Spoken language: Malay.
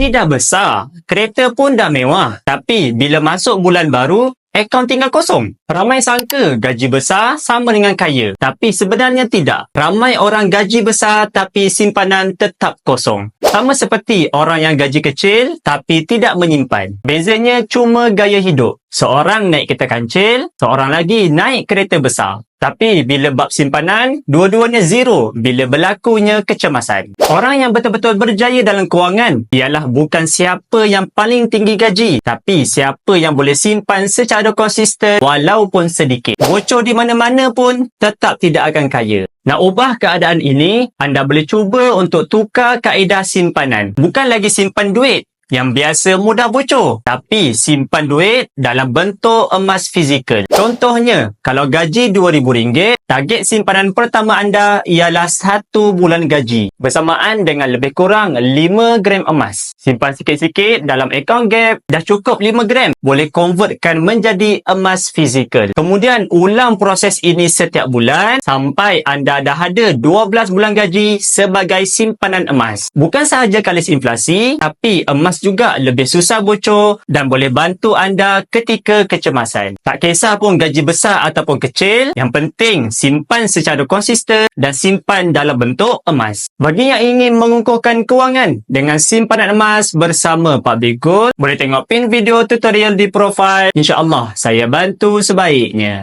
Gaji dah besar, kereta pun dah mewah. Tapi bila masuk bulan baru, akaun tinggal kosong. Ramai sangka gaji besar sama dengan kaya. Tapi sebenarnya tidak. Ramai orang gaji besar tapi simpanan tetap kosong. Sama seperti orang yang gaji kecil tapi tidak menyimpan. Bezanya cuma gaya hidup. Seorang naik kereta kancil, seorang lagi naik kereta besar. Tapi bila bab simpanan, dua-duanya zero bila berlakunya kecemasan. Orang yang betul-betul berjaya dalam kewangan ialah bukan siapa yang paling tinggi gaji, tapi siapa yang boleh simpan secara konsisten walaupun sedikit. Bocor di mana-mana pun tetap tidak akan kaya. Nak ubah keadaan ini, anda boleh cuba untuk tukar kaedah simpanan. Bukan lagi simpan duit, yang biasa mudah bocor. Tapi simpan duit dalam bentuk emas fizikal. Contohnya, kalau gaji RM2,000, target simpanan pertama anda ialah satu bulan gaji. Bersamaan dengan lebih kurang 5 gram emas. Simpan sikit-sikit dalam akaun gap, dah cukup 5 gram. Boleh convertkan menjadi emas fizikal. Kemudian, ulang proses ini setiap bulan sampai anda dah ada 12 bulan gaji sebagai simpanan emas. Bukan sahaja kalis inflasi, tapi emas juga lebih susah bocor dan boleh bantu anda ketika kecemasan. Tak kisah pun gaji besar ataupun kecil, yang penting simpan secara konsisten dan simpan dalam bentuk emas. Bagi yang ingin mengukuhkan kewangan dengan simpanan emas bersama Pak Bigut, boleh tengok pin video tutorial di profil. InsyaAllah saya bantu sebaiknya.